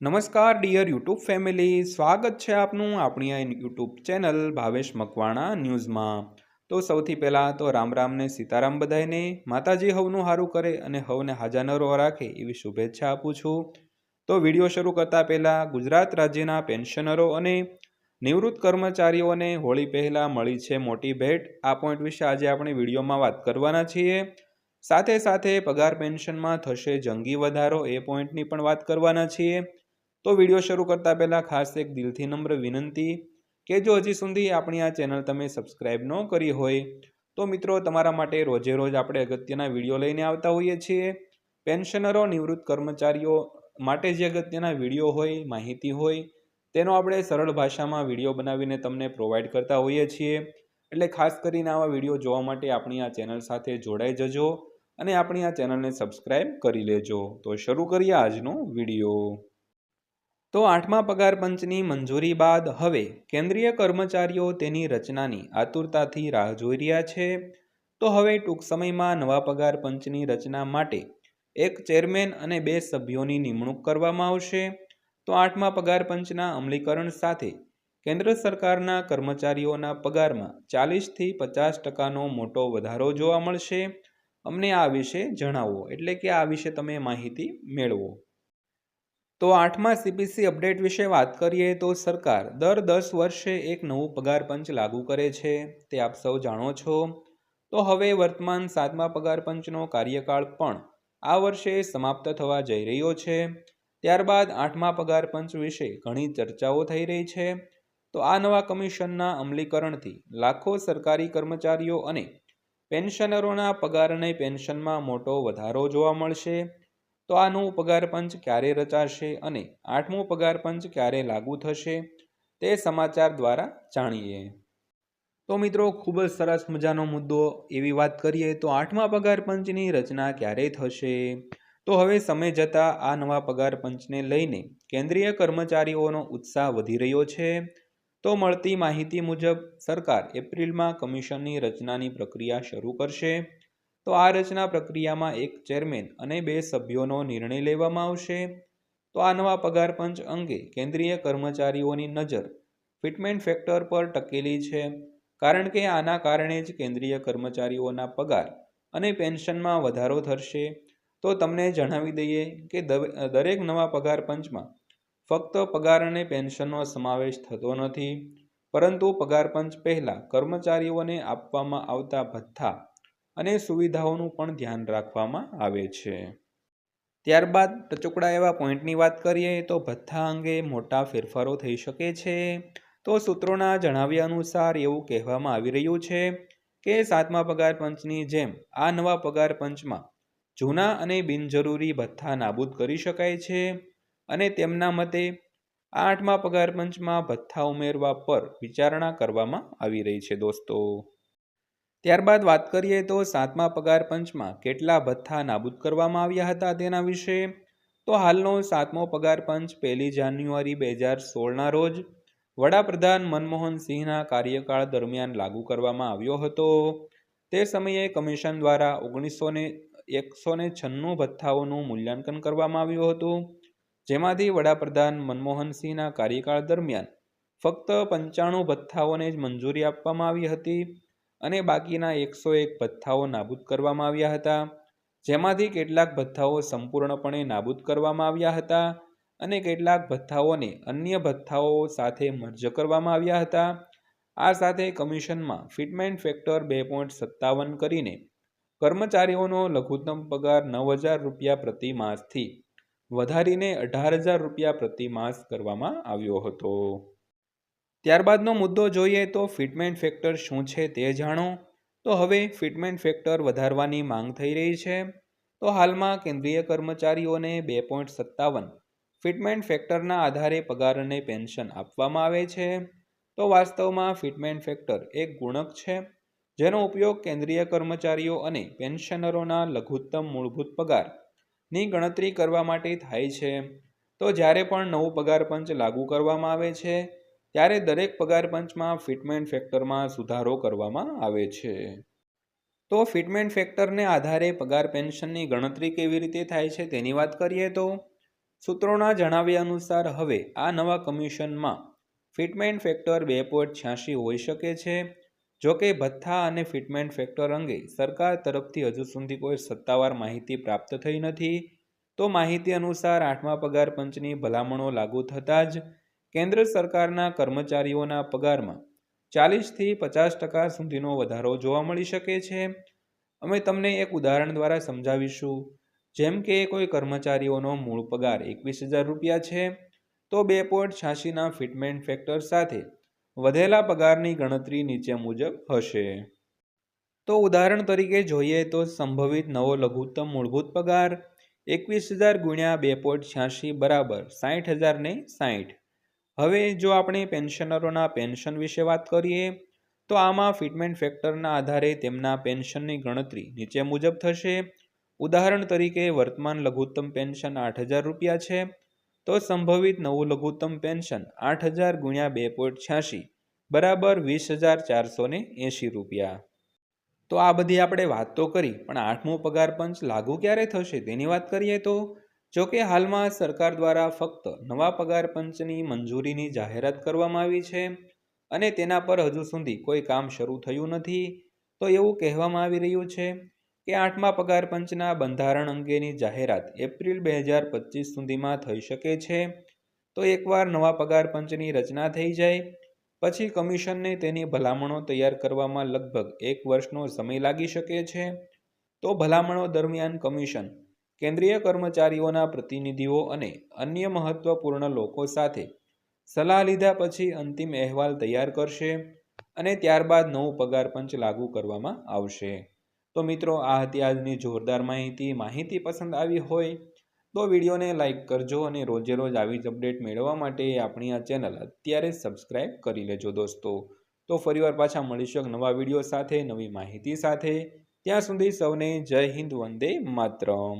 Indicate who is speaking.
Speaker 1: નમસ્કાર dear YouTube family સ્વાગત છે આપનું આપણી આ યુટ્યુબ ચેનલ ભાવેશ મકવાણા ન્યૂઝમાં. તો સૌથી પહેલાં તો રામ રામને સીતારામ બધાયને. માતાજી હવનું સારું કરે અને હવને હાજાનરો રાખે એવી શુભેચ્છા આપું છું. તો વીડિયો શરૂ કરતાં પહેલાં ગુજરાત રાજ્યના પેન્શનરો અને નિવૃત્ત કર્મચારીઓને હોળી પહેલાં મળી છે મોટી ભેટ. આ પોઈન્ટ વિશે આજે આપણે વિડીયોમાં વાત કરવાના છીએ. સાથે સાથે પગાર પેન્શનમાં થશે જંગી વધારો એ પોઈન્ટની પણ વાત કરવાના છીએ. તો વીડિયો શરૂ કરતાં પહેલાં ખાસ એક દિલથી નમ્ર વિનંતી કે જો હજી સુધી આપણી આ ચેનલ તમે સબસ્ક્રાઈબ ન કરી હોય, તો મિત્રો તમારા માટે રોજે રોજ આપણે અગત્યના વીડિયો લઈને આવતા હોઈએ છીએ. પેન્શનરો, નિવૃત્ત કર્મચારીઓ માટે જે અગત્યના વીડિયો હોય, માહિતી હોય, તેનો આપણે સરળ ભાષામાં વીડિયો બનાવીને તમને પ્રોવાઈડ કરતા હોઈએ છીએ. એટલે ખાસ કરીને આવા વીડિયો જોવા માટે આપણી આ ચેનલ સાથે જોડાઈ જજો અને આપણી આ ચેનલને સબસ્ક્રાઈબ કરી લેજો. તો શરૂ કરીએ આજનો વીડિયો. તો આઠમા પગાર પંચની મંજૂરી બાદ હવે કેન્દ્રીય કર્મચારીઓ તેની રચનાની આતુરતાથી રાહ જોઈ રહ્યા છે. તો હવે ટૂંક સમયમાં નવા પગાર પંચની રચના માટે એક ચેરમેન અને બે સભ્યોની નિમણૂક કરવામાં આવશે. તો આઠમા પગાર પંચના અમલીકરણ સાથે કેન્દ્ર સરકારના કર્મચારીઓના પગારમાં ચાલીસથી પચાસ ટકાનો મોટો વધારો જોવા મળશે. અમને આ વિશે જણાવો, એટલે કે આ વિશે તમે માહિતી મેળવો. તો આઠમા સીપીસી અપડેટ વિશે વાત કરીએ તો સરકાર દર દસ વર્ષે એક નવું પગાર પંચ લાગુ કરે છે, તે આપ સૌ જાણો છો. તો હવે વર્તમાન સાતમા પગાર પંચનો કાર્યકાળ પણ આ વર્ષે સમાપ્ત થવા જઈ રહ્યો છે. ત્યારબાદ આઠમા પગાર પંચ વિશે ઘણી ચર્ચાઓ થઈ રહી છે. તો આ નવા કમિશનના અમલીકરણથી લાખો સરકારી કર્મચારીઓ અને પેન્શનરોના પગાર અને પેન્શનમાં મોટો વધારો જોવા મળશે. તો આ નવું પગાર પંચ ક્યારે રચાશે અને આઠમું પગાર પંચ ક્યારે લાગુ થશે તે સમાચાર દ્વારા જાણીએ. તો મિત્રો, ખૂબ જ સરસ મજાનો મુદ્દો એવી વાત કરીએ તો આઠમા પગાર પંચની રચના ક્યારે થશે? તો હવે સમય જતાં આ નવા પગાર પંચને લઈને કેન્દ્રીય કર્મચારીઓનો ઉત્સાહ વધી રહ્યો છે. તો મળતી માહિતી મુજબ સરકાર એપ્રિલમાં કમિશનની રચનાની પ્રક્રિયા શરૂ કરશે. તો આ રચના પ્રક્રિયામાં એક ચેરમેન અને બે સભ્યોનો નિર્ણય લેવામાં આવશે. તો આ નવા પગાર પંચ અંગે કેન્દ્રીય કર્મચારીઓની નજર ફિટમેન્ટ ફેક્ટર પર ટકેલી છે. કારણ કે આના કારણે જ કેન્દ્રીય કર્મચારીઓના પગાર અને પેન્શનમાં વધારો થશે. તો તમને જણાવી દઈએ કે દરેક નવા પગાર પંચમાં ફક્ત પગાર અને પેન્શનનો સમાવેશ થતો નથી. પરંતુ પગાર પંચ પહેલાં કર્મચારીઓને આપવામાં આવતા ભથ્થા અને સુવિધાઓનું પણ ધ્યાન રાખવામાં આવે છે. ત્યારબાદ ટચુકડા એવા પોઈન્ટની વાત કરીએ તો ભથ્થા અંગે મોટા ફેરફારો થઈ શકે છે. તો સૂત્રોના જણાવ્યા અનુસાર એવું કહેવામાં આવી રહ્યું છે કે સાતમા પગાર પંચની જેમ આ નવા પગાર પંચમાં જૂના અને બિનજરૂરી ભથ્થા નાબૂદ કરી શકાય છે અને તેમના મતે આઠમા પગાર પંચમાં ભથ્થા ઉમેરવા પર વિચારણા કરવામાં આવી રહી છે દોસ્તો. ત્યારબાદ વાત કરીએ તો સાતમા પગાર પંચમાં કેટલા ભથ્થા નાબૂદ કરવામાં આવ્યા હતા તેના વિશે? તો હાલનો સાતમો પગાર પંચ પહેલી જાન્યુઆરી બે હજાર સોળના રોજ વડાપ્રધાન મનમોહન સિંહના કાર્યકાળ દરમિયાન લાગુ કરવામાં આવ્યો હતો. તે સમયે કમિશન દ્વારા ઓગણીસો ને એકસો ને છન્નું ભથ્થાઓનું મૂલ્યાંકન કરવામાં આવ્યું હતું. જેમાંથી વડાપ્રધાન મનમોહન સિંહના કાર્યકાળ દરમિયાન ફક્ત પંચાણું ભથ્થાઓને જ મંજૂરી આપવામાં આવી હતી. અને બાકીના એકસો એક ભથ્થાઓ નાબૂદ કરવામાં આવ્યા હતા. જેમાંથી કેટલાક ભથ્થાઓ સંપૂર્ણપણે નાબૂદ કરવામાં આવ્યા હતા અને કેટલાક ભથ્થાઓને અન્ય ભથ્થાઓ સાથે મર્જ કરવામાં આવ્યા હતા. આ સાથે કમિશનમાં ફિટમેન્ટ ફેક્ટર બે પોઈન્ટ સત્તાવન કરીને કર્મચારીઓનો લઘુત્તમ પગાર નવ હજાર રૂપિયા પ્રતિ માસથી વધારીને અઢાર હજાર રૂપિયા પ્રતિ માસ કરવામાં આવ્યો હતો. ત્યારબાદનો મુદ્દો જોઈએ તો ફિટમેન્ટ ફેક્ટર શું છે તે જાણો. તો હવે ફિટમેન્ટ ફેક્ટર વધારવાની માંગ થઈ રહી છે. તો હાલમાં કેન્દ્રીય કર્મચારીઓને બે પોઈન્ટ સત્તાવન ફિટમેન્ટ ફેક્ટરના આધારે પગાર અને પેન્શન આપવામાં આવે છે. તો વાસ્તવમાં ફિટમેન્ટ ફેક્ટર એક ગુણક છે, જેનો ઉપયોગ કેન્દ્રીય કર્મચારીઓ અને પેન્શનરોના લઘુત્તમ મૂળભૂત પગારની ગણતરી કરવા માટે થાય છે. તો જ્યારે પણ નવું પગાર પંચ લાગુ કરવામાં આવે છે ત્યારે દરેક પગાર પંચમાં ફિટમેન્ટ ફેક્ટરમાં સુધારો કરવામાં આવે છે. તો ફિટમેન્ટ ફેક્ટરને આધારે પગાર પેન્શનની ગણતરી કેવી રીતે થાય છે તેની વાત કરીએ તો સૂત્રોના જણાવ્યા અનુસાર હવે આ નવા કમિશનમાં ફિટમેન્ટ ફેક્ટર બે પોઈન્ટ છ્યાસી હોઈ શકે છે. જો કે ભથ્થા અને ફિટમેન્ટ ફેક્ટર અંગે સરકાર તરફથી હજુ સુધી કોઈ સત્તાવાર માહિતી પ્રાપ્ત થઈ નથી. તો માહિતી અનુસાર આઠમા પગાર પંચની ભલામણો લાગુ થતાં જ કેન્દ્ર સરકારના કર્મચારીઓના પગારમાં ચાલીસથી પચાસ ટકા સુધીનો વધારો જોવા મળી શકે છે. અમે તમને એક ઉદાહરણ દ્વારા સમજાવીશું. જેમ કે કોઈ કર્મચારીઓનો મૂળ પગાર એકવીસ હજાર રૂપિયા છે, તો બે પોઈન્ટ છ્યાસીના ફિટમેન્ટ ફેક્ટર સાથે વધેલા પગારની ગણતરી નીચે મુજબ હશે. તો ઉદાહરણ તરીકે જોઈએ તો સંભવિત નવો લઘુત્તમ મૂળભૂત પગાર એકવીસ હજાર ગુણ્યા બે પોઈન્ટ છ્યાસી બરાબર સાઠ હજાર ને સાઠ હવે જો આપણે પેન્શનરોના પેન્શન વિશે વાત કરીએ, તો આમાં ફિટમેન્ટ ફેક્ટરના આધારે તેમના પેન્શનની ગણતરી નીચે મુજબ થશે. ઉદાહરણ તરીકે, વર્તમાન લઘુત્તમ પેન્શન આઠ હજાર રૂપિયા છે, તો સંભવિત નવું લઘુત્તમ પેન્શન આઠ હજાર ગુણ્યા બે પોઈન્ટ છ્યાસી, બરાબર વીસ હજાર ચારસો ને એંશી રૂપિયા. તો આ બધી આપણે વાત તો કરી, પણ આઠમો પગાર પંચ લાગુ ક્યારે થશે તેની વાત કરીએ તો જો કે હાલમાં સરકાર દ્વારા ફક્ત નવા પગાર પંચની મંજૂરીની જાહેરાત કરવામાં આવી છે અને તેના પર હજુ સુધી કોઈ કામ શરૂ થયું નથી, તો એવું કહેવામાં આવી રહ્યું છે કે આઠમા પગાર પંચના બંધારણ અંગેની જાહેરાત એપ્રિલ બે હજાર પચીસ સુધીમાં થઈ શકે છે. તો એકવાર નવા પગાર પંચની રચના થઈ જાય, પછી કમિશનને તેની ભલામણો તૈયાર કરવામાં લગભગ એક વર્ષનો સમય લાગી શકે છે. તો ભલામણો દરમિયાન કમિશન કેન્દ્રીય કર્મચારીઓના પ્રતિનિધિઓ અને અન્ય મહત્વપૂર્ણ લોકો સાથે સલાહ લીધા પછી અંતિમ અહેવાલ તૈયાર કરશે અને ત્યારબાદ નવું પગાર પંચ લાગુ કરવામાં આવશે. તો મિત્રો, આ હતી આજની જોરદાર માહિતી. માહિતી પસંદ આવી હોય તો વિડીયોને લાઇક કરજો અને રોજે રોજ આવી જ અપડેટ મેળવવા માટે આપણી આ ચેનલ અત્યારે સબસ્ક્રાઇબ કરી લેજો દોસ્તો. તો ફરીવાર પાછા મળીશું એક નવા વીડિયો સાથે, નવી માહિતી સાથે. ત્યાં સુધી સૌને જય હિન્દ, વંદે માતરમ.